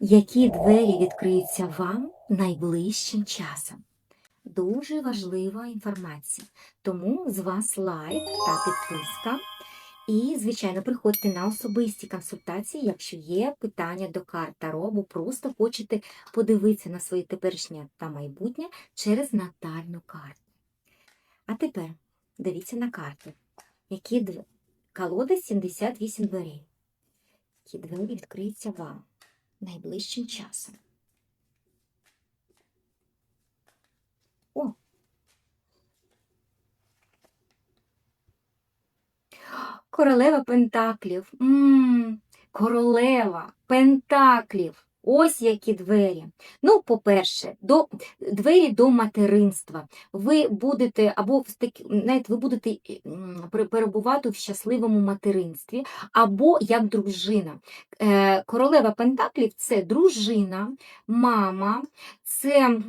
Які двері відкриються вам найближчим часом? Дуже важлива інформація. Тому з вас лайк та підписка. І, звичайно, приходьте на особисті консультації, якщо є питання до карт Таро, або просто хочете подивитися на своє теперішнє та майбутнє через натальну карту. А тепер дивіться на карти. Які дв... колода 78 дверей. Які двері відкриються вам найближчим часом. О! Королева Пентаклів. М, королева Пентаклів. Ось які двері. Ну, по-перше, до, двері до материнства. Ви будете або знаєте, ви будете перебувати в щасливому материнстві, або як дружина. Е, королева Пентаклів це дружина, мама, це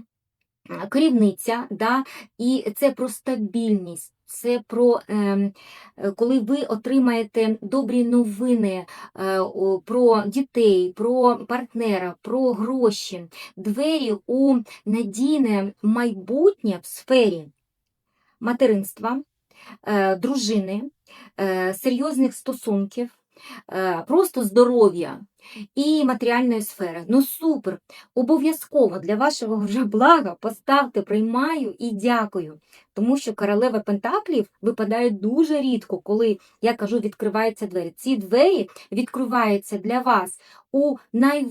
керівниця, да, і це про стабільність. Це про ем, е, коли ви отримаєте добрі новини е, про дітей, про партнера, про гроші, двері у надійне майбутнє в сфері материнства, е, дружини, серйозних стосунків, просто здоров'я і матеріальної сфери. Ну супер! Обов'язково для вашого вже блага поставте приймаю і дякую. Тому що королева Пентаклів випадає дуже рідко, коли я кажу, відкриваються двері. Ці двері відкриваються для вас у най,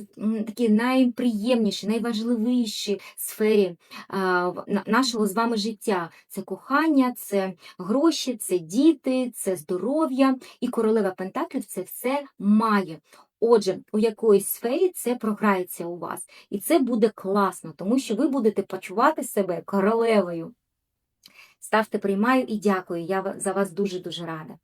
такі найприємніші, найважливіші сфері а, нашого з вами життя. Це кохання, це гроші, це діти, це здоров'я. І королева Пентаклів це все має. Отже, у якоїсь сфері це програється у вас. І це буде класно, тому що ви будете почувати себе королевою. Ставте приймаю і дякую. Я за вас дуже-дуже рада.